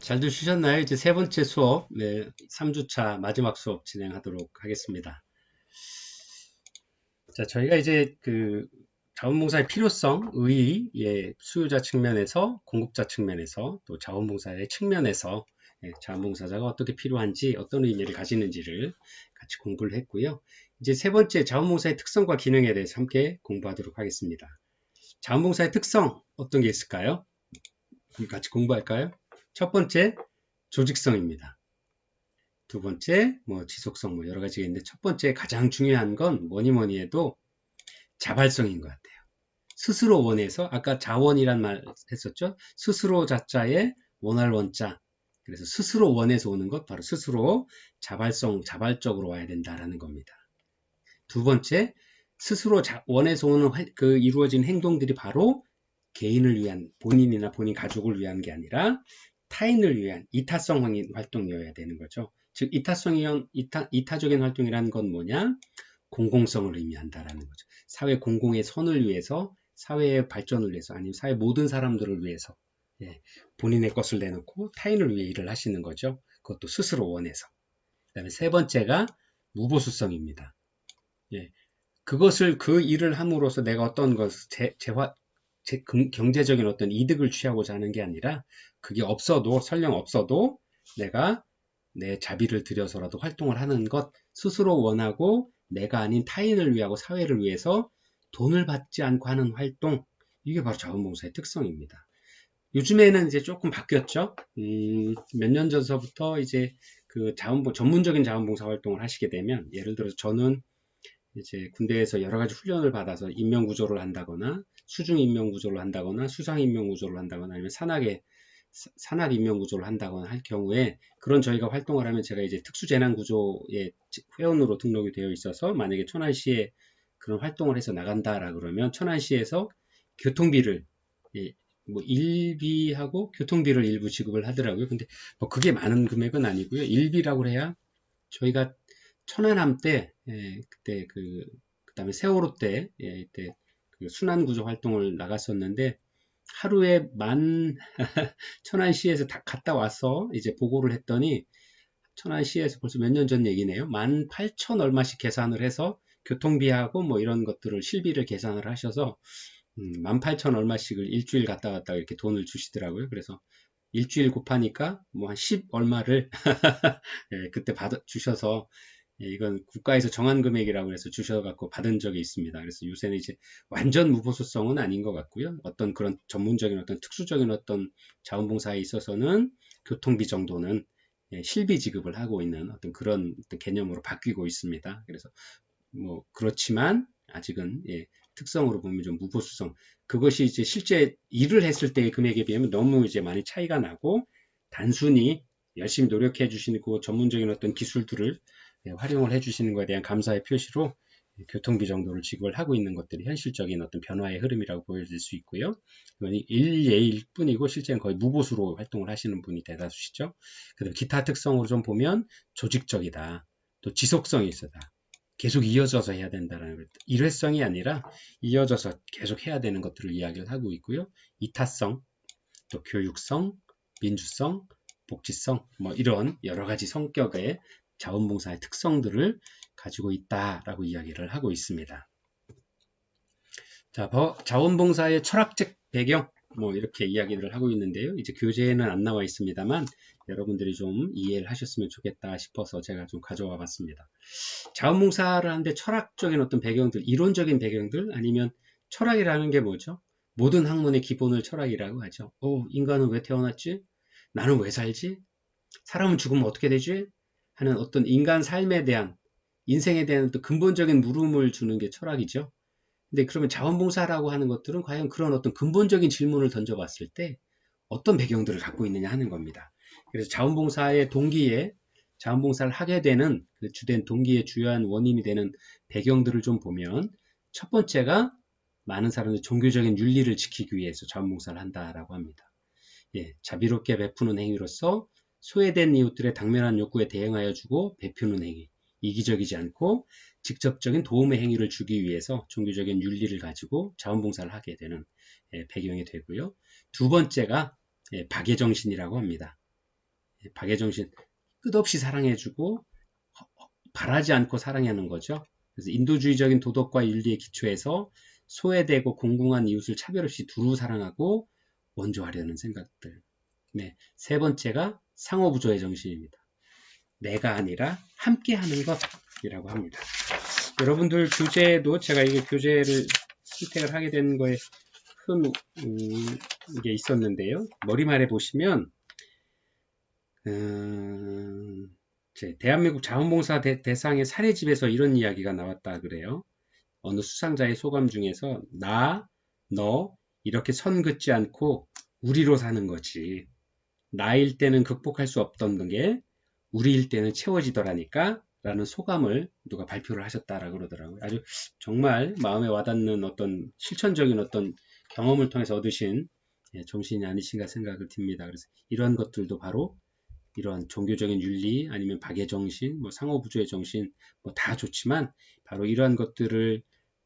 잘들 쉬셨나요? 이제 세 번째 수업, 네, 3주차 마지막 수업 진행하도록 하겠습니다. 자, 저희가 이제 그 자원봉사의 필요성, 의의 수요자 측면에서, 공급자 측면에서, 또 자원봉사의 측면에서 예, 자원봉사자가 어떻게 필요한지, 어떤 의미를 가지는지를 같이 공부를 했고요. 이제 세 번째 자원봉사의 특성과 기능에 대해서 함께 공부하도록 하겠습니다. 자원봉사의 특성, 어떤 게 있을까요? 같이 공부할까요? 첫 번째, 조직성입니다. 두 번째, 뭐 지속성 뭐 여러 가지가 있는데 첫 번째 가장 중요한 건 뭐니 뭐니 해도 자발성인 것 같아요. 스스로 원해서 아까 자원이란 말 했었죠. 스스로 자자에 원할 원자. 그래서 스스로 원해서 오는 것 바로 스스로 자발성 자발적으로 와야 된다라는 겁니다. 두 번째, 스스로 자, 원해서 오는 그 이루어진 행동들이 바로 개인을 위한 본인이나 본인 가족을 위한 게 아니라 타인을 위한 이타성 활동이어야 되는 거죠. 즉 이타성이 이타, 이타적인 활동이라는 건 뭐냐? 공공성을 의미한다라는 거죠. 사회 공공의 선을 위해서 사회의 발전을 위해서 아니면 사회 모든 사람들을 위해서 예, 본인의 것을 내놓고 타인을 위해 일을 하시는 거죠. 그것도 스스로 원해서. 그 다음에 세 번째가 무보수성입니다. 예, 그것을 그 일을 함으로써 내가 어떤 것, 재, 재화, 재, 경제적인 어떤 이득을 취하고자 하는 게 아니라 그게 없어도 설령 없어도 내가 내 자비를 들여서라도 활동을 하는 것 스스로 원하고 내가 아닌 타인을 위하고 사회를 위해서 돈을 받지 않고 하는 활동 이게 바로 자원봉사의 특성입니다. 요즘에는 이제 조금 바뀌었죠. 음, 몇 년 전서부터 이제 그 자원봉 전문적인 자원봉사 활동을 하시게 되면 예를 들어서 저는 이제 군대에서 여러 가지 훈련을 받아서 인명 구조를 한다거나 수중 인명 구조를 한다거나 수상 인명 구조를 한다거나 아니면 산악에 산악 인명 구조를 한다거나 할 경우에 그런 저희가 활동을 하면 제가 이제 특수재난 구조의 회원으로 등록이 되어 있어서 만약에 천안시에 그런 활동을 해서 나간다라 그러면 천안시에서 교통비를 예, 뭐 일비하고 교통비를 일부 지급을 하더라고요. 근데 뭐 그게 많은 금액은 아니고요. 일비라고 해야 저희가 천안함 때 예, 그때 그 그다음에 세월호 때 예, 이때 그 순환 구조 활동을 나갔었는데 하루에 만 천안시에서 다 갔다 와서 이제 보고를 했더니 천안시에서 벌써 몇 년 전 얘기네요. 만 팔천 얼마씩 계산을 해서 교통비하고 뭐 이런 것들을 실비를 계산을 하셔서 음, 만 팔천 얼마씩을 일주일 갔다 왔다 이렇게 돈을 주시더라고요. 그래서 일주일 곱하니까 뭐한십 얼마를 예, 그때 받아 주셔서 예, 이건 국가에서 정한 금액이라고 해서 주셔갖고 받은 적이 있습니다. 그래서 요새는 이제 완전 무보수성은 아닌 것 같고요. 어떤 그런 전문적인 어떤 특수적인 어떤 자원봉사에 있어서는 교통비 정도는 예, 실비 지급을 하고 있는 어떤 그런 어떤 개념으로 바뀌고 있습니다. 그래서 뭐 그렇지만 아직은 예, 특성으로 보면 좀 무보수성 그것이 이제 실제 일을 했을 때의 금액에 비하면 너무 이제 많이 차이가 나고 단순히 열심히 노력해 주시는 그 전문적인 어떤 기술들을 네, 활용을 해주시는 것에 대한 감사의 표시로 교통비 정도를 지급을 하고 있는 것들이 현실적인 어떤 변화의 흐름이라고 보여질 수 있고요. 일예일 뿐이고 실제는 거의 무보수로 활동을 하시는 분이 대다수시죠. 그다음 기타 특성으로 좀 보면 조직적이다. 또 지속성이 있어다. 계속 이어져서 해야 된다는 것. 일회성이 아니라 이어져서 계속 해야 되는 것들을 이야기를 하고 있고요. 이타성, 또 교육성, 민주성, 복지성, 뭐 이런 여러 가지 성격의 자원봉사의 특성들을 가지고 있다라고 이야기를 하고 있습니다. 자, 자원봉사의 철학적 배경 뭐 이렇게 이야기를 하고 있는데요. 이제 교재에는 안 나와 있습니다만 여러분들이 좀 이해를 하셨으면 좋겠다 싶어서 제가 좀 가져와 봤습니다. 자원봉사를 하는데 철학적인 어떤 배경들, 이론적인 배경들 아니면 철학이라는 게 뭐죠? 모든 학문의 기본을 철학이라고 하죠. 어, 인간은 왜 태어났지? 나는 왜 살지? 사람은 죽으면 어떻게 되지? 하는 어떤 인간 삶에 대한 인생에 대한 또 근본적인 물음을 주는 게 철학이죠. 근데 그러면 자원봉사라고 하는 것들은 과연 그런 어떤 근본적인 질문을 던져봤을 때 어떤 배경들을 갖고 있느냐 하는 겁니다. 그래서 자원봉사의 동기에 자원봉사를 하게 되는 그 주된 동기의 주요한 원인이 되는 배경들을 좀 보면 첫 번째가 많은 사람들이 종교적인 윤리를 지키기 위해서 자원봉사를 한다라고 합니다. 예, 자비롭게 베푸는 행위로서 소외된 이웃들의 당면한 욕구에 대응하여 주고 베푸는 행위, 이기적이지 않고 직접적인 도움의 행위를 주기 위해서 종교적인 윤리를 가지고 자원봉사를 하게 되는 예, 배경이 되고요. 두 번째가 예, 박예정신이라고 합니다. 예, 박애정신 끝없이 사랑해주고 바라지 않고 사랑하는 거죠. 그래서 인도주의적인 도덕과 윤리에 기초해서 소외되고 공공한 이웃을 차별 없이 두루 사랑하고 원조하려는 생각들. 네, 세 번째가 상호부조의 정신입니다. 내가 아니라 함께 하는 것이라고 합니다. 여러분들 교재에도 제가 이게 교재를 선택을 하게 된 거에 큰 음, 게 있었는데요. 머리말에 보시면 음, 제 대한민국 자원봉사 대, 대상의 사례집에서 이런 이야기가 나왔다 그래요. 어느 수상자의 소감 중에서 나, 너 이렇게 선 긋지 않고 우리로 사는 거지. 나일 때는 극복할 수 없던 게 우리일 때는 채워지더라니까 라는 소감을 누가 발표를 하셨다라고 그러더라고요. 아주 정말 마음에 와닿는 어떤 실천적인 어떤 경험을 통해서 얻으신 예, 정신이 아니신가 생각을 듭니다. 그래서 이러한 것들도 바로 이런 종교적인 윤리 아니면 박의 정신, 뭐 상호 부조의 정신 뭐 다 좋지만 바로 이러한 것들을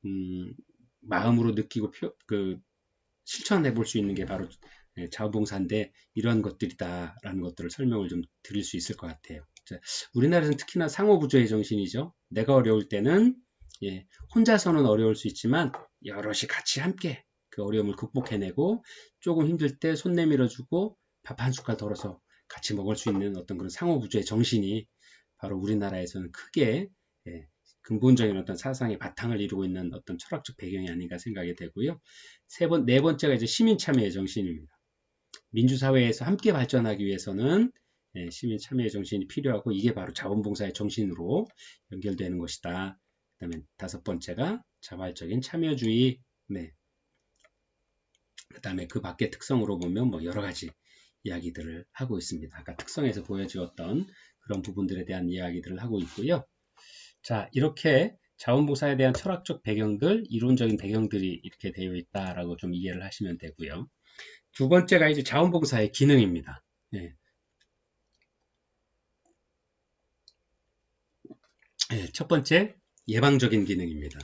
음, 마음으로 느끼고 표, 그 실천해 볼 수 있는 게 바로 예, 자원봉사인데 이러한 것들이다라는 것들을 설명을 좀 드릴 수 있을 것 같아요. 자, 우리나라에서는 특히나 상호부조의 정신이죠. 내가 어려울 때는 예, 혼자서는 어려울 수 있지만 여럿이 같이 함께 그 어려움을 극복해내고 조금 힘들 때 손 내밀어주고 밥 한 숟갈 덜어서 같이 먹을 수 있는 어떤 그런 상호부조의 정신이 바로 우리나라에서는 크게 예, 근본적인 어떤 사상의 바탕을 이루고 있는 어떤 철학적 배경이 아닌가 생각이 되고요. 세 번, 네 번째가 이제 시민 참여의 정신입니다. 민주사회에서 함께 발전하기 위해서는 예, 시민 참여의 정신이 필요하고 이게 바로 자원봉사의 정신으로 연결되는 것이다. 그 다음에 다섯 번째가 자발적인 참여주의. 네. 그 다음에 그 밖의 특성으로 보면 뭐 여러 가지 이야기들을 하고 있습니다. 아까 특성에서 보여주었던 그런 부분들에 대한 이야기들을 하고 있고요. 자, 이렇게 자원봉사에 대한 철학적 배경들, 이론적인 배경들이 이렇게 되어 있다라고 좀 이해를 하시면 되고요. 두 번째가 이제 자원봉사의 기능입니다. 예. 예, 첫 번째 예방적인 기능입니다.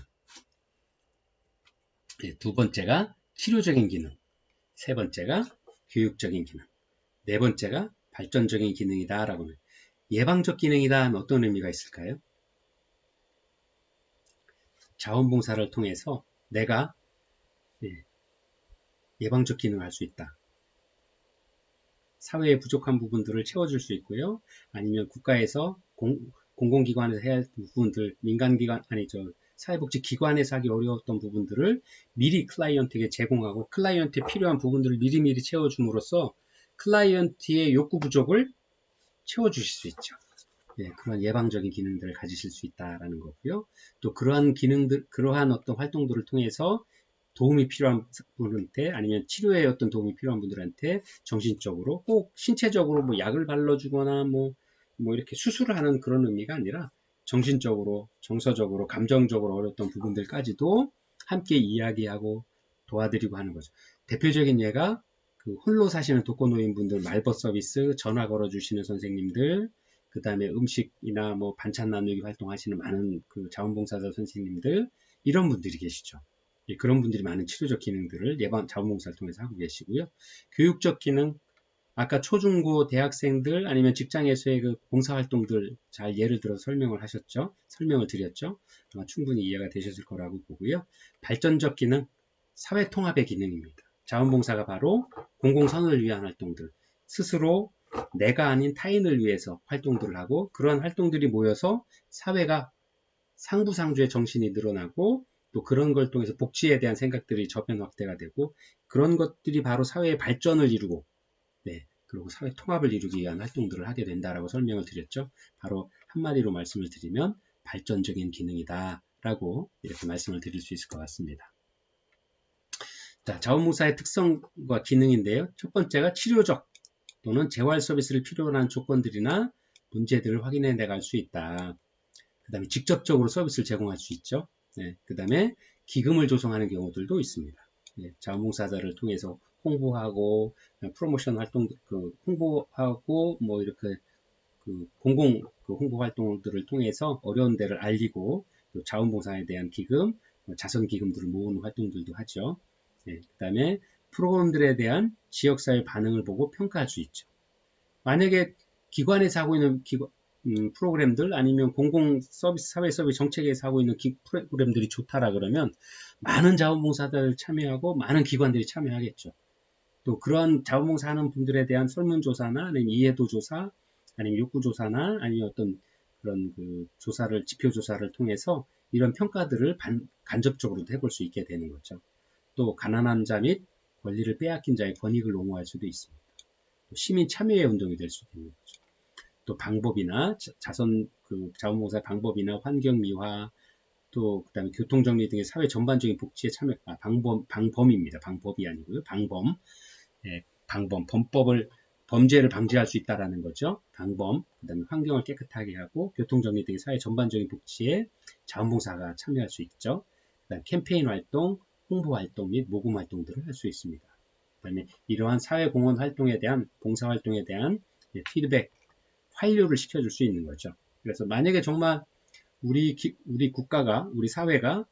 예, 두 번째가 치료적인 기능, 세 번째가 교육적인 기능, 네 번째가 발전적인 기능이다라고 하면 예방적 기능이다 하면 어떤 의미가 있을까요? 자원봉사를 통해서 내가 예, 예방적 기능을 할 수 있다. 사회의 부족한 부분들을 채워줄 수 있고요. 아니면 국가에서 공, 공공기관에서 해야 할 부분들, 민간기관, 아니, 저, 사회복지기관에서 하기 어려웠던 부분들을 미리 클라이언트에게 제공하고 클라이언트에 필요한 부분들을 미리미리 채워줌으로써 클라이언트의 욕구 부족을 채워주실 수 있죠. 예, 그런 예방적인 기능들을 가지실 수 있다라는 거고요. 또 그러한 기능들, 그러한 어떤 활동들을 통해서 도움이 필요한 분한테 아니면 치료에 어떤 도움이 필요한 분들한테 정신적으로 꼭 신체적으로 뭐 약을 발라주거나 뭐, 뭐 이렇게 수술을 하는 그런 의미가 아니라 정신적으로, 정서적으로, 감정적으로 어려웠던 부분들까지도 함께 이야기하고 도와드리고 하는 거죠. 대표적인 예가 그 홀로 사시는 독거노인분들 말벗 서비스, 전화 걸어주시는 선생님들, 그 다음에 음식이나 뭐 반찬 나누기 활동하시는 많은 그 자원봉사자 선생님들, 이런 분들이 계시죠. 예, 그런 분들이 많은 치료적 기능들을 예방 자원봉사를 통해서 하고 계시고요. 교육적 기능, 아까 초중고 대학생들 아니면 직장에서의 그 봉사활동들 잘 예를 들어 설명을 하셨죠. 설명을 드렸죠. 아마 충분히 이해가 되셨을 거라고 보고요. 발전적 기능, 사회통합의 기능입니다. 자원봉사가 바로 공공선을 위한 활동들, 스스로 내가 아닌 타인을 위해서 활동들을 하고 그러한 활동들이 모여서 사회가 상부상조의 정신이 늘어나고 또 그런 걸 통해서 복지에 대한 생각들이 저변 확대가 되고 그런 것들이 바로 사회의 발전을 이루고 네, 그리고 사회 통합을 이루기 위한 활동들을 하게 된다라고 설명을 드렸죠. 바로 한마디로 말씀을 드리면 발전적인 기능이다 라고 이렇게 말씀을 드릴 수 있을 것 같습니다. 자, 자원봉사의 특성과 기능인데요. 첫 번째가 치료적 또는 재활 서비스를 필요로 하는 조건들이나 문제들을 확인해 내갈 수 있다. 그 다음에 직접적으로 서비스를 제공할 수 있죠. 네, 그 다음에 기금을 조성하는 경우들도 있습니다. 네, 자원봉사자를 통해서 홍보하고 프로모션 활동 그 홍보하고 뭐 이렇게 그 공공 그 홍보 활동들을 통해서 어려운 데를 알리고 또 자원봉사에 대한 기금, 뭐 자선 기금들을 모으는 활동들도 하죠. 네, 그다음에 프로그램들에 대한 지역사회 반응을 보고 평가할 수 있죠. 만약에 기관에서 하고 있는 기관, 음, 프로그램들 아니면 공공 서비스, 사회 서비스 정책에서 하고 있는 기- 프로그램들이 좋다라 그러면 많은 자원봉사자들 참여하고 많은 기관들이 참여하겠죠. 또 그런 자원봉사 하는 분들에 대한 설문조사나 아니면 이해도 조사, 아니면 욕구 조사나 아니면 어떤 그런 그 조사를, 지표 조사를 통해서 이런 평가들을 반- 간접적으로도 해볼 수 있게 되는 거죠. 또 가난한 자 및 권리를 빼앗긴 자의 권익을 옹호할 수도 있습니다. 또 시민 참여의 운동이 될 수도 있는 거죠. 또 방법이나 자- 자선 그 자원봉사 방법이나 환경 미화 또 그다음에 교통 정리 등의 사회 전반적인 복지에 참여 아, 방범 방범입니다. 방법이 아니고요. 방범 예, 방범 범법을 범죄를 방지할 수 있다라는 거죠. 방범 그다음에 환경을 깨끗하게 하고 교통 정리 등의 사회 전반적인 복지에 자원봉사가 참여할 수 있죠. 그다음 캠페인 활동, 홍보 활동 및 모금 활동들을 할 수 있습니다. 그다음에 이러한 사회 공헌 활동에 대한 봉사 활동에 대한 예, 피드백 환류를 시켜줄 수 있는 거죠. 그래서 만약에 정말 우리 기- 우리 국가가 우리 사회가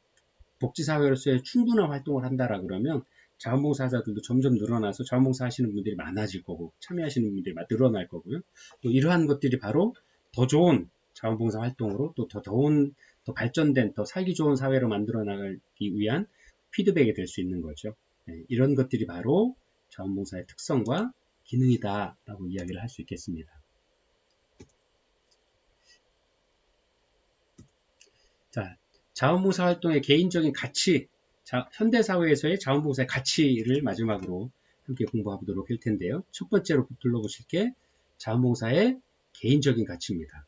복지 사회로서의 충분한 활동을 한다라 그러면 자원봉사자들도 점점 늘어나서 자원봉사 하시는 분들이 많아질 거고 참여하시는 분들이 마- 늘어날 거고요. 또 이러한 것들이 바로 더 좋은 자원봉사 활동으로 또더 좋은 더 발전된 더 살기 좋은 사회로 만들어 나가기 위한 피드백이 될 수 있는 거죠. 네, 이런 것들이 바로 자원봉사의 특성과 기능이다라고 이야기를 할 수 있겠습니다. 자, 자원봉사 활동의 개인적인 가치, 자, 현대사회에서의 자원봉사의 가치를 마지막으로 함께 공부해보도록 할 텐데요. 첫 번째로 둘러보실 게 자원봉사의 개인적인 가치입니다.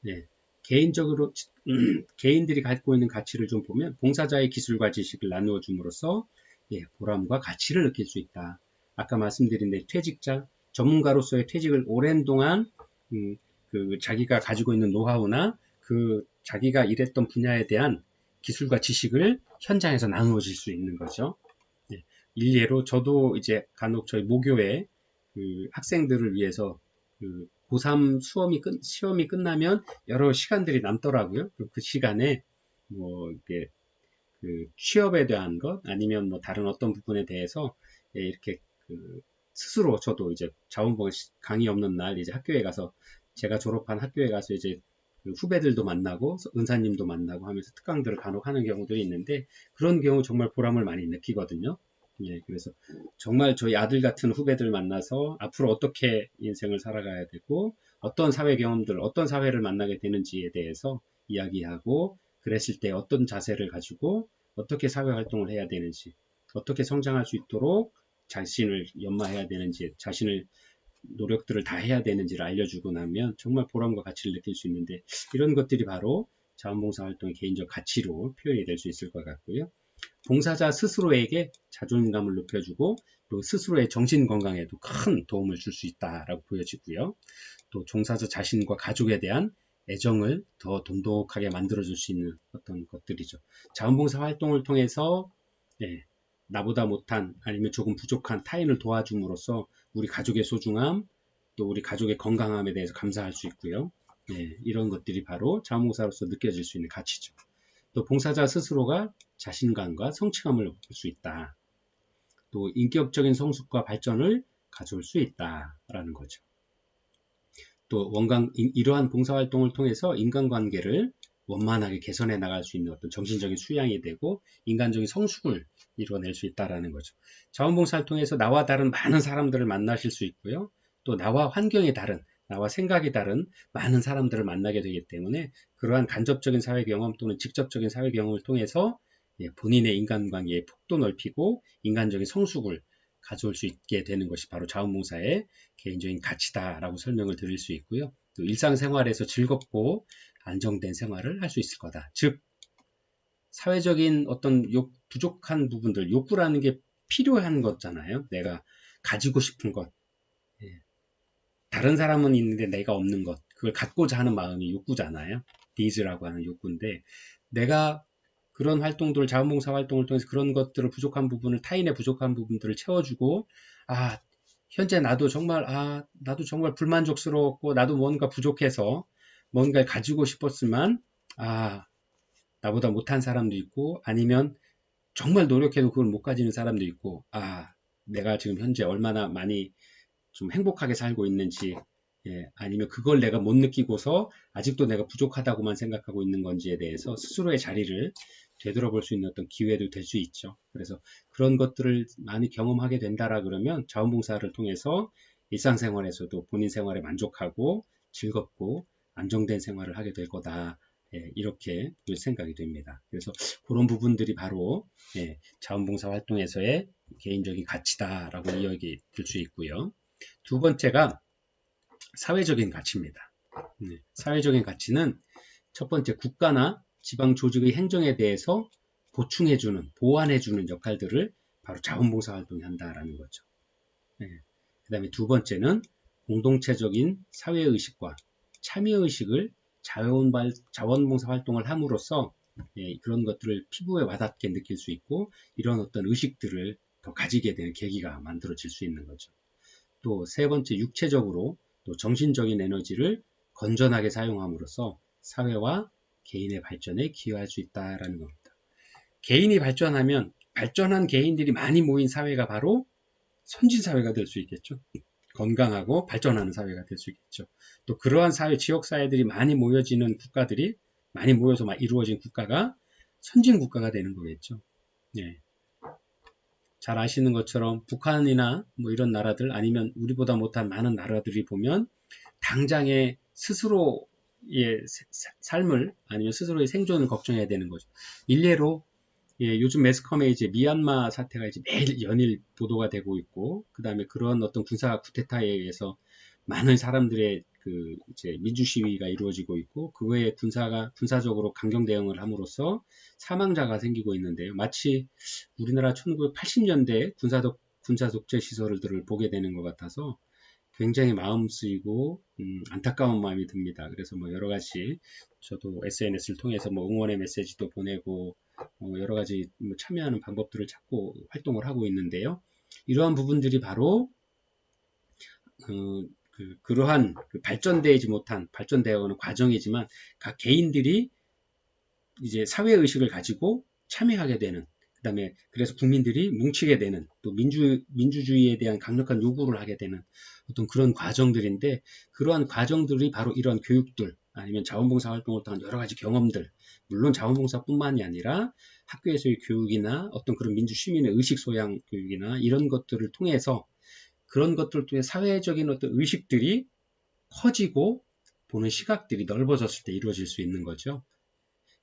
네, 개인적으로 개인들이 갖고 있는 가치를 좀 보면 봉사자의 기술과 지식을 나누어 줌으로써 예, 보람과 가치를 느낄 수 있다. 아까 말씀드린 데 퇴직자, 전문가로서의 퇴직을 오랜 동안 음, 그 자기가 가지고 있는 노하우나 그 자기가 일했던 분야에 대한 기술과 지식을 현장에서 나누어질 수 있는 거죠. 예, 일례로 저도 이제 간혹 저희 모교에 그 학생들을 위해서 그 고3 수험이 끝, 시험이 끝나면 여러 시간들이 남더라고요. 그그 시간에 뭐 이게 그 취업에 대한 것 아니면 뭐 다른 어떤 부분에 대해서 예, 이렇게 그 스스로 저도 이제 자원봉사 강의 없는 날 이제 학교에 가서 제가 졸업한 학교에 가서 이제 그 후배들도 만나고 은사님도 만나고 하면서 특강들을 간혹 하는 경우들이 있는데 그런 경우 정말 보람을 많이 느끼거든요. 예, 그래서 정말 저희 아들 같은 후배들 만나서 앞으로 어떻게 인생을 살아가야 되고 어떤 사회 경험들, 어떤 사회를 만나게 되는지에 대해서 이야기하고 그랬을 때 어떤 자세를 가지고 어떻게 사회 활동을 해야 되는지, 어떻게 성장할 수 있도록 자신을 연마해야 되는지, 자신을 노력들을 다 해야 되는지를 알려주고 나면 정말 보람과 가치를 느낄 수 있는데 이런 것들이 바로 자원봉사 활동의 개인적 가치로 표현이 될 수 있을 것 같고요. 봉사자 스스로에게 자존감을 높여주고 또 스스로의 정신 건강에도 큰 도움을 줄 수 있다라고 보여지고요. 또 종사자 자신과 가족에 대한 애정을 더 돈독하게 만들어줄 수 있는 어떤 것들이죠. 자원봉사 활동을 통해서 예, 나보다 못한 아니면 조금 부족한 타인을 도와줌으로써 우리 가족의 소중함 또 우리 가족의 건강함에 대해서 감사할 수 있고요. 예, 이런 것들이 바로 자원봉사로서 느껴질 수 있는 가치죠. 또 봉사자 스스로가 자신감과 성취감을 얻을 수 있다. 또 인격적인 성숙과 발전을 가져올 수 있다라는 거죠. 또 원강 이- 이러한 봉사활동을 통해서 인간관계를 원만하게 개선해 나갈 수 있는 어떤 정신적인 수양이 되고 인간적인 성숙을 이루어낼 수 있다라는 거죠. 자원봉사를 통해서 나와 다른 많은 사람들을 만나실 수 있고요. 또 나와 환경이 다른, 나와 생각이 다른 많은 사람들을 만나게 되기 때문에 그러한 간접적인 사회 경험 또는 직접적인 사회 경험을 통해서 예, 본인의 인간관계의 폭도 넓히고 인간적인 성숙을 가져올 수 있게 되는 것이 바로 자원봉사의 개인적인 가치다라고 설명을 드릴 수 있고요. 또 일상생활에서 즐겁고 안정된 생활을 할 수 있을 거다. 즉 사회적인 어떤 욕, 부족한 부분들, 욕구라는 게 필요한 거잖아요. 내가 가지고 싶은 것. 예. 다른 사람은 있는데 내가 없는 것. 그걸 갖고자 하는 마음이 욕구잖아요. 니즈라고 하는 욕구인데 내가 그런 활동들을 자원봉사 활동을 통해서 그런 것들을 부족한 부분을 타인의 부족한 부분들을 채워주고 아 현재 나도 정말 아 나도 정말 불만족스러웠고 나도 뭔가 부족해서 뭔가를 가지고 싶었지만 아 나보다 못한 사람도 있고 아니면 정말 노력해도 그걸 못 가지는 사람도 있고 아 내가 지금 현재 얼마나 많이 좀 행복하게 살고 있는지 예, 아니면 그걸 내가 못 느끼고서 아직도 내가 부족하다고만 생각하고 있는 건지에 대해서 스스로의 자리를 되돌아볼 수 있는 어떤 기회도 될 수 있죠. 그래서 그런 것들을 많이 경험하게 된다라 그러면 자원봉사를 통해서 일상생활에서도 본인 생활에 만족하고 즐겁고 안정된 생활을 하게 될 거다. 예, 이렇게 생각이 됩니다. 그래서 그런 부분들이 바로 예, 자원봉사 활동에서의 개인적인 가치다라고 이야기 들수 있고요. 두 번째가 사회적인 가치입니다. 네, 사회적인 가치는 첫 번째 국가나 지방 조직의 행정에 대해서 보충해주는, 보완해주는 역할들을 바로 자원봉사 활동이 한다라는 거죠. 네. 그 다음에 두 번째는 공동체적인 사회의식과 참여의식을 자원, 자원봉사 활동을 함으로써 예, 그런 것들을 피부에 와닿게 느낄 수 있고 이런 어떤 의식들을 더 가지게 되는 계기가 만들어질 수 있는 거죠. 또 세 번째 육체적으로 또 정신적인 에너지를 건전하게 사용함으로써 사회와 개인의 발전에 기여할 수 있다라는 겁니다. 개인이 발전하면 발전한 개인들이 많이 모인 사회가 바로 선진 사회가 될 수 있겠죠. 건강하고 발전하는 사회가 될 수 있겠죠. 또 그러한 사회, 지역 사회들이 많이 모여지는 국가들이 많이 모여서 막 이루어진 국가가 선진 국가가 되는 거겠죠. 네. 잘 아시는 것처럼 북한이나 뭐 이런 나라들 아니면 우리보다 못한 많은 나라들이 보면 당장에 스스로의 삶을 아니면 스스로의 생존을 걱정해야 되는 거죠. 일례로 예, 요즘 매스컴에 이제 미얀마 사태가 이제 매일 연일 보도가 되고 있고, 그 다음에 그런 어떤 군사 쿠데타에 의해서 많은 사람들의 그 이제 민주 시위가 이루어지고 있고, 그 외에 군사가 군사적으로 강경 대응을 함으로써 사망자가 생기고 있는데요. 마치 우리나라 1980년대 군사독 군사 독재 시설들을 보게 되는 것 같아서 굉장히 마음 쓰이고 음, 안타까운 마음이 듭니다. 그래서 뭐 여러 가지 저도 SNS를 통해서 뭐 응원의 메시지도 보내고 어, 여러 가지 뭐 참여하는 방법들을 찾고 활동을 하고 있는데요. 이러한 부분들이 바로 어, 그, 그러한 그 발전되지 못한 발전되어가는 과정이지만 각 개인들이 이제 사회 의식을 가지고 참여하게 되는 그다음에 그래서 국민들이 뭉치게 되는 또 민주 민주주의에 대한 강력한 요구를 하게 되는 어떤 그런 과정들인데 그러한 과정들이 바로 이런 교육들 아니면 자원봉사 활동을 통한 여러 가지 경험들 물론 자원봉사뿐만이 아니라 학교에서의 교육이나 어떤 그런 민주 시민의 의식 소양 교육이나 이런 것들을 통해서 그런 것들을 통해 사회적인 어떤 의식들이 커지고 보는 시각들이 넓어졌을 때 이루어질 수 있는 거죠.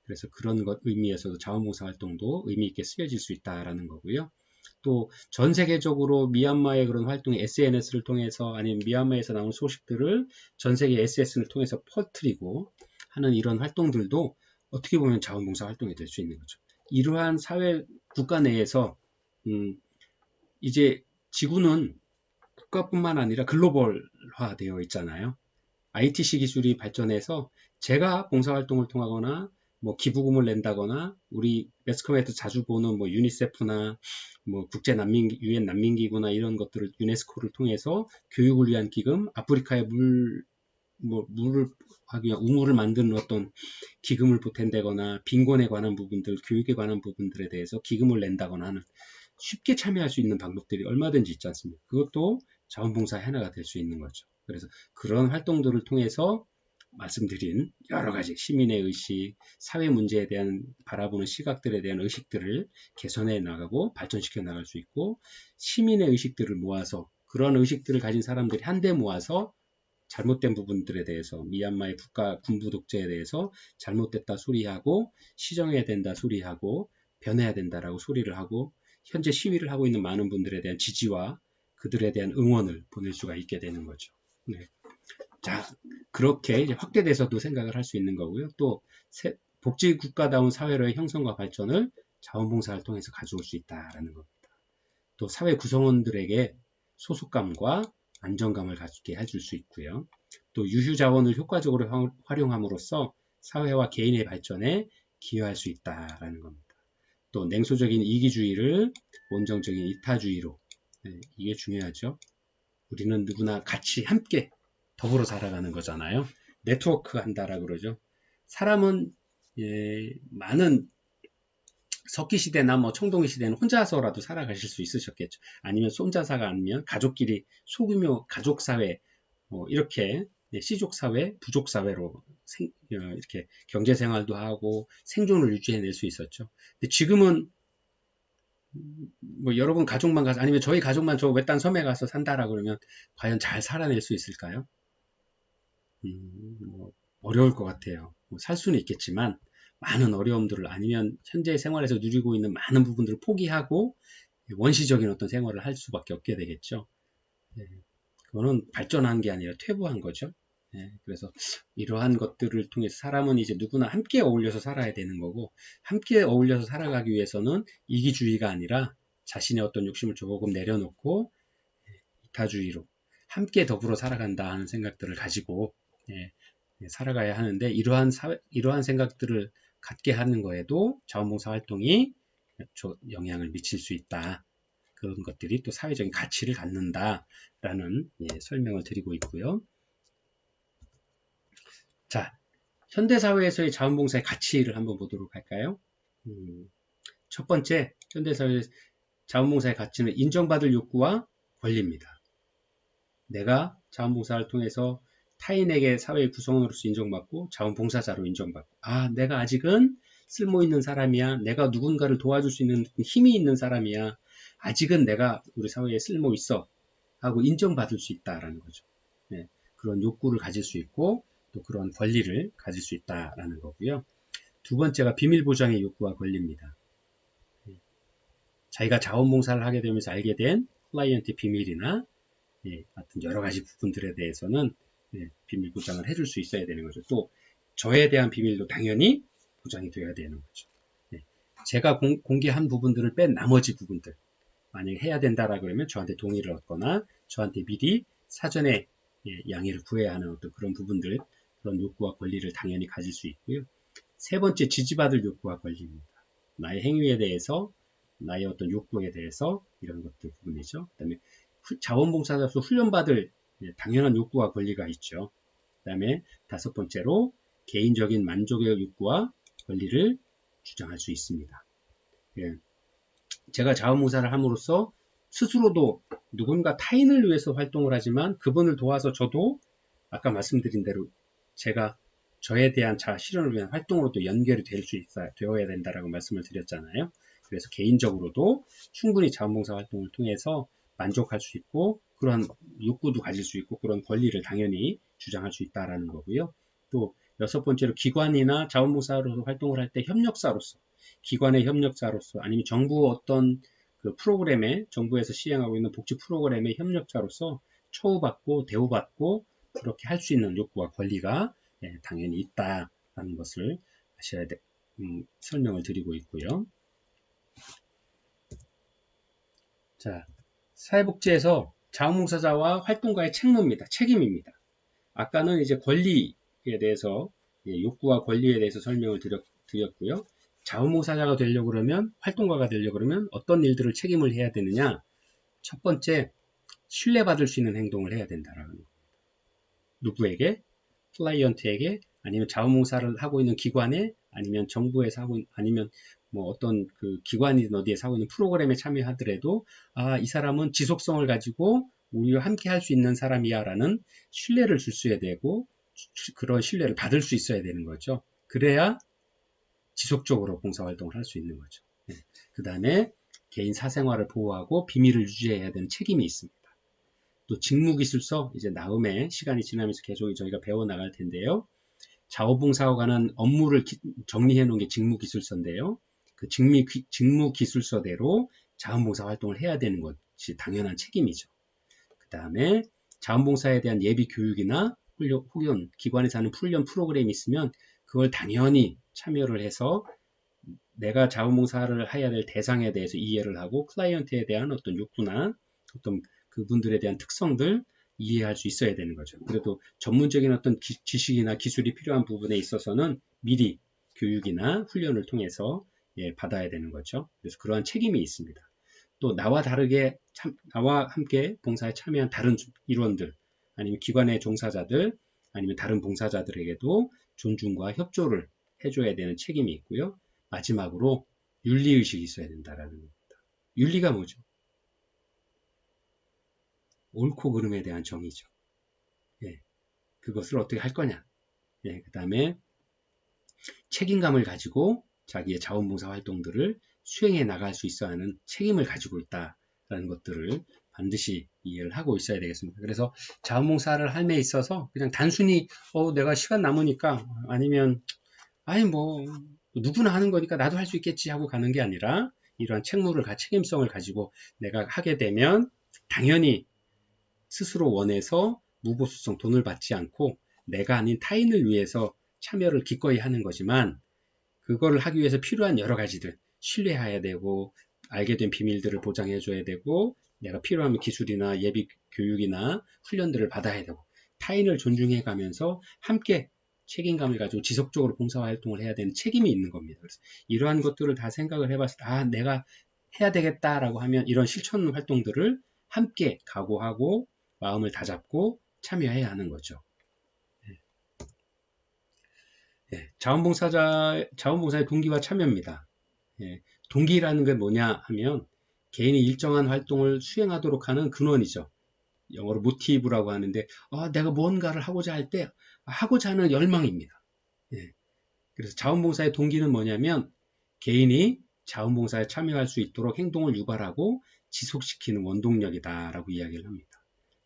그래서 그런 것 의미에서도 자원봉사 활동도 의미 있게 쓰여질 수 있다라는 거고요. 또 전 세계적으로 미얀마의 그런 활동이 SNS를 통해서 아니면 미얀마에서 나온 소식들을 전 세계 SNS를 통해서 퍼뜨리고 하는 이런 활동들도 어떻게 보면 자원봉사 활동이 될 수 있는 거죠. 이러한 사회 국가 내에서 음, 이제 지구는 국가뿐만 아니라 글로벌화 되어 있잖아요. ITC 기술이 발전해서 제가 봉사활동을 통하거나 뭐 기부금을 낸다거나 우리 매스컴에도 자주 보는 뭐 유니세프나 뭐 국제 난민 유엔 난민 기구나 이런 것들을 유네스코를 통해서 교육을 위한 기금, 아프리카의 물 뭐 물을 위한 우물을 만드는 어떤 기금을 보탠다거나 빈곤에 관한 부분들, 교육에 관한 부분들에 대해서 기금을 낸다거나 하는 쉽게 참여할 수 있는 방법들이 얼마든지 있지 않습니까? 그것도 자원봉사의 하나가 될 수 있는 거죠. 그래서 그런 활동들을 통해서 말씀드린 여러 가지 시민의 의식, 사회 문제에 대한 바라보는 시각들에 대한 의식들을 개선해 나가고 발전시켜 나갈 수 있고 시민의 의식들을 모아서 그런 의식들을 가진 사람들이 한데 모아서 잘못된 부분들에 대해서 미얀마의 국가 군부 독재에 대해서 잘못됐다 소리하고 시정해야 된다 소리하고 변해야 된다라고 소리를 하고 현재 시위를 하고 있는 많은 분들에 대한 지지와 그들에 대한 응원을 보낼 수가 있게 되는 거죠. 네. 자, 그렇게 확대돼서도 생각을 할 수 있는 거고요. 또 복지 국가다운 사회로의 형성과 발전을 자원봉사를 통해서 가져올 수 있다라는 겁니다. 또 사회 구성원들에게 소속감과 안정감을 갖게 해줄 수 있고요. 또 유휴 자원을 효과적으로 활용함으로써 사회와 개인의 발전에 기여할 수 있다라는 겁니다. 또 냉소적인 이기주의를 원정적인 이타주의로 네, 이게 중요하죠. 우리는 누구나 같이 함께 더불어 살아가는 거잖아요. 네트워크 한다라 그러죠. 사람은 예, 많은 석기 시대나 뭐 청동기 시대는 혼자서라도 살아가실 수 있으셨겠죠. 아니면 손자사가 아니면 가족끼리 소규모 가족 사회 뭐 이렇게 예, 시족 사회, 부족 사회로 생, 어, 이렇게 경제 생활도 하고 생존을 유지해낼 수 있었죠. 근데 지금은 뭐 여러분 가족만 가서 아니면 저희 가족만 저 외딴 섬에 가서 산다라 그러면 과연 잘 살아낼 수 있을까요? 음, 뭐 어려울 것 같아요. 뭐 살 수는 있겠지만 많은 어려움들을 아니면 현재 생활에서 누리고 있는 많은 부분들을 포기하고 원시적인 어떤 생활을 할 수밖에 없게 되겠죠. 네, 그거는 발전한 게 아니라 퇴보한 거죠. 네, 그래서 이러한 것들을 통해서 사람은 이제 누구나 함께 어울려서 살아야 되는 거고 함께 어울려서 살아가기 위해서는 이기주의가 아니라 자신의 어떤 욕심을 조금 내려놓고 이타주의로 함께 더불어 살아간다 하는 생각들을 가지고 예, 살아가야 하는데 이러한 사회, 이러한 생각들을 갖게 하는 거에도 자원봉사 활동이 영향을 미칠 수 있다. 그런 것들이 또 사회적인 가치를 갖는다라는 예, 설명을 드리고 있고요. 자, 현대사회에서의 자원봉사의 가치를 한번 보도록 할까요? 음, 첫 번째, 현대사회 자원봉사의 가치는 인정받을 욕구와 권리입니다. 내가 자원봉사를 통해서 타인에게 사회의 구성원으로서 인정받고 자원봉사자로 인정받고 아 내가 아직은 쓸모 있는 사람이야. 내가 누군가를 도와줄 수 있는 힘이 있는 사람이야. 아직은 내가 우리 사회에 쓸모 있어. 하고 인정받을 수 있다라는 거죠. 네, 그런 욕구를 가질 수 있고 또 그런 권리를 가질 수 있다라는 거고요. 두 번째가 비밀보장의 욕구와 권리입니다. 네, 자기가 자원봉사를 하게 되면서 알게 된 클라이언트 비밀이나 예, 여러 가지 부분들에 대해서는 네, 비밀 보장을 해줄 수 있어야 되는 거죠. 또 저에 대한 비밀도 당연히 보장이 되어야 되는 거죠. 네, 제가 공, 개한 부분들을 뺀 나머지 부분들 만약에 해야 된다라 그러면 저한테 동의를 얻거나 저한테 미리 사전에 예, 양해를 구해야 하는 어떤 그런 부분들 그런 욕구와 권리를 당연히 가질 수 있고요. 세 번째 지지받을 욕구와 권리입니다. 나의 행위에 대해서 나의 어떤 욕구에 대해서 이런 것들 부분이죠. 그 다음에 자원봉사자로서 훈련받을 예, 당연한 욕구와 권리가 있죠. 그 다음에 다섯 번째로 개인적인 만족의 욕구와 권리를 주장할 수 있습니다. 예. 제가 자원봉사를 함으로써 스스로도 누군가 타인을 위해서 활동을 하지만 그분을 도와서 저도 아까 말씀드린 대로 제가 저에 대한 자 실현을 위한 활동으로도 연결이 될 수 있어야 되어야 된다라고 말씀을 드렸잖아요. 그래서 개인적으로도 충분히 자원봉사 활동을 통해서 만족할 수 있고 그런 욕구도 가질 수 있고 그런 권리를 당연히 주장할 수 있다라는 거고요. 또 여섯 번째로 기관이나 자원봉사로 활동을 할 때 협력사로서 기관의 협력자로서 아니면 정부 어떤 그 프로그램에 정부에서 시행하고 있는 복지 프로그램의 협력자로서 처우받고 대우받고 그렇게 할 수 있는 욕구와 권리가 예, 당연히 있다라는 것을 아셔야 돼, 음, 설명을 드리고 있고요. 자, 사회복지에서 자원봉사자와 활동가의 책무입니다. 책임입니다. 아까는 이제 권리에 대해서 예, 욕구와 권리에 대해서 설명을 드렸, 드렸 고요. 자원봉사자가 되려고 그러면 활동가가 되려고 그러면 어떤 일들을 책임을 해야 되느냐? 첫 번째 신뢰받을 수 있는 행동을 해야 된다라는 겁니다. 누구에게? 클라이언트에게 아니면 자원봉사를 하고 있는 기관에 아니면 정부에서 하고 아니면 뭐 어떤 그 기관이든 어디에서 하고 있는 프로그램에 참여하더라도 아, 이 사람은 지속성을 가지고 우리와 함께 할 수 있는 사람이야 라는 신뢰를 줄 수 있어야 되고 그런 신뢰를 받을 수 있어야 되는 거죠. 그래야 지속적으로 봉사활동을 할 수 있는 거죠. 네. 그 다음에 개인 사생활을 보호하고 비밀을 유지해야 되는 책임이 있습니다. 또 직무기술서 이제 나음에 시간이 지나면서 계속 저희가 배워나갈 텐데요. 자원봉사와 관한 업무를 정리해 놓은 게 직무기술서인데요. 그 직무, 직무 기술서대로 자원봉사 활동을 해야 되는 것이 당연한 책임이죠. 그 다음에 자원봉사에 대한 예비 교육이나 훈련, 혹은 기관에서 하는 훈련 프로그램이 있으면 그걸 당연히 참여를 해서 내가 자원봉사를 해야 될 대상에 대해서 이해를 하고 클라이언트에 대한 어떤 욕구나 어떤 그분들에 대한 특성들 이해할 수 있어야 되는 거죠. 그래도 전문적인 어떤 기, 지식이나 기술이 필요한 부분에 있어서는 미리 교육이나 훈련을 통해서 예, 받아야 되는 거죠. 그래서 그러한 책임이 있습니다. 또 나와 다르게 참, 나와 함께 봉사에 참여한 다른 일원들 아니면 기관의 종사자들 아니면 다른 봉사자들에게도 존중과 협조를 해줘야 되는 책임이 있고요. 마지막으로 윤리의식이 있어야 된다라는 겁니다. 윤리가 뭐죠? 옳고 그름에 대한 정의죠. 예. 그것을 어떻게 할 거냐. 예, 그 다음에 책임감을 가지고 자기의 자원봉사 활동들을 수행해 나갈 수 있어 하는 책임을 가지고 있다라는 것들을 반드시 이해를 하고 있어야 되겠습니다. 그래서 자원봉사를 함에 있어서 그냥 단순히 어 내가 시간 남으니까 아니면 아니 뭐 누구나 하는 거니까 나도 할 수 있겠지 하고 가는 게 아니라 이러한 책무를 책임성을 가지고 내가 하게 되면 당연히 스스로 원해서 무보수성 돈을 받지 않고 내가 아닌 타인을 위해서 참여를 기꺼이 하는 거지만 그걸 하기 위해서 필요한 여러 가지들 신뢰해야 되고 알게 된 비밀들을 보장해 줘야 되고 내가 필요하면 기술이나 예비 교육이나 훈련들을 받아야 되고 타인을 존중해 가면서 함께 책임감을 가지고 지속적으로 봉사활동을 해야 되는 책임이 있는 겁니다. 그래서 이러한 것들을 다 생각을 해봤을 때, 아, 내가 해야 되겠다라고 하면 이런 실천 활동들을 함께 각오하고 마음을 다잡고 참여해야 하는 거죠. 예, 자원봉사자, 자원봉사의 동기와 참여입니다. 예, 동기라는 게 뭐냐 하면 개인이 일정한 활동을 수행하도록 하는 근원이죠. 영어로 모티브라고 하는데 아, 내가 뭔가를 하고자 할 때 하고자 하는 열망입니다. 예. 그래서 자원봉사의 동기는 뭐냐면 개인이 자원봉사에 참여할 수 있도록 행동을 유발하고 지속시키는 원동력이다라고 이야기를 합니다.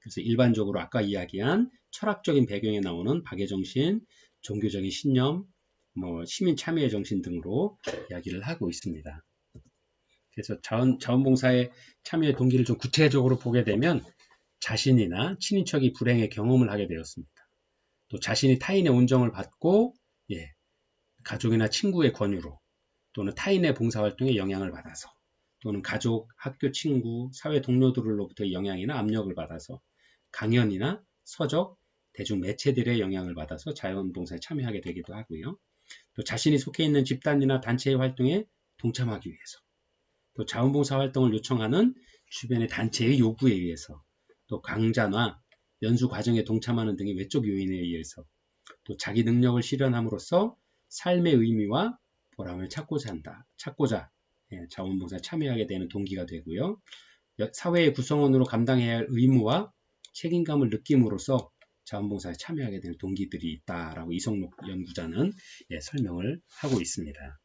그래서 일반적으로 아까 이야기한 철학적인 배경에 나오는 박애정신, 종교적인 신념, 뭐 시민 참여의 정신 등으로 이야기를 하고 있습니다. 그래서 자원, 자원봉사의 참여의 동기를 좀 구체적으로 보게 되면 자신이나 친인척이 불행의 경험을 하게 되었습니다. 또 자신이 타인의 온정을 받고 예, 가족이나 친구의 권유로 또는 타인의 봉사활동에 영향을 받아서 또는 가족, 학교 친구, 사회 동료들로부터 영향이나 압력을 받아서 강연이나 서적, 대중 매체들의 영향을 받아서 자원봉사에 참여하게 되기도 하고요. 또 자신이 속해 있는 집단이나 단체의 활동에 동참하기 위해서 또 자원봉사 활동을 요청하는 주변의 단체의 요구에 의해서 또 강좌나 연수 과정에 동참하는 등의 외적 요인에 의해서 또 자기 능력을 실현함으로써 삶의 의미와 보람을 찾고자 한다. 찾고자 예, 자원봉사에 참여하게 되는 동기가 되고요. 사회의 구성원으로 감당해야 할 의무와 책임감을 느낌으로써 자원봉사에 참여하게 되는 동기들이 있다라고 이성록 연구자는 예, 설명을 하고 있습니다.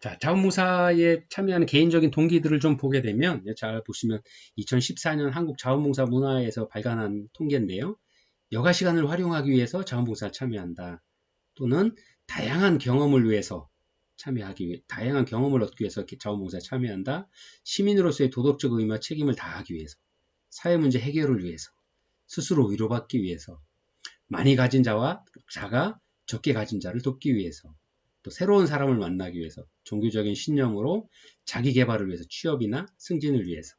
자, 자원봉사에 참여하는 개인적인 동기들을 좀 보게 되면 예, 잘 보시면 2014년 한국 자원봉사 문화에서 발간한 통계인데요. 여가 시간을 활용하기 위해서 자원봉사에 참여한다. 또는 다양한 경험을 위해서 참여하기 위해 다양한 경험을 얻기 위해서 자원봉사에 참여한다. 시민으로서의 도덕적 의무와 책임을 다하기 위해서 사회 문제 해결을 위해서 스스로 위로받기 위해서 많이 가진 자와 자가 적게 가진 자를 돕기 위해서 또 새로운 사람을 만나기 위해서 종교적인 신념으로 자기 개발을 위해서 취업이나 승진을 위해서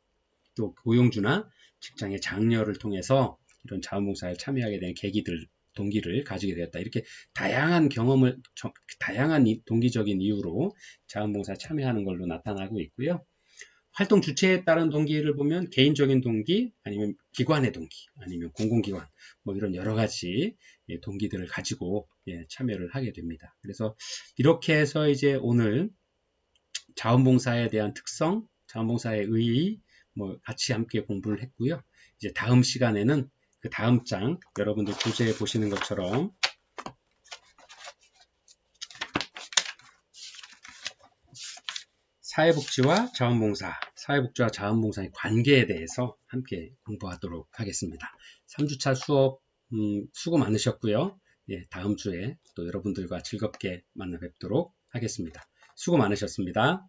또 고용주나 직장의 장려를 통해서 이런 자원봉사에 참여하게 된 계기들 동기를 가지게 되었다. 이렇게 다양한 경험을 다양한 동기적인 이유로 자원봉사에 참여하는 걸로 나타나고 있고요. 활동 주체에 따른 동기를 보면 개인적인 동기, 아니면 기관의 동기, 아니면 공공기관, 뭐 이런 여러 가지 예, 동기들을 가지고 예, 참여를 하게 됩니다. 그래서 이렇게 해서 이제 오늘 자원봉사에 대한 특성, 자원봉사의 의의, 뭐 같이 함께 공부를 했고요. 이제 다음 시간에는 그 다음 장 여러분들 교재에 보시는 것처럼 사회복지와 자원봉사, 사회복지와 자원봉사의 관계에 대해서 함께 공부하도록 하겠습니다. 3주차 수업 음, 수고 많으셨고요. 예, 다음 주에 또 여러분들과 즐겁게 만나 뵙도록 하겠습니다. 수고 많으셨습니다.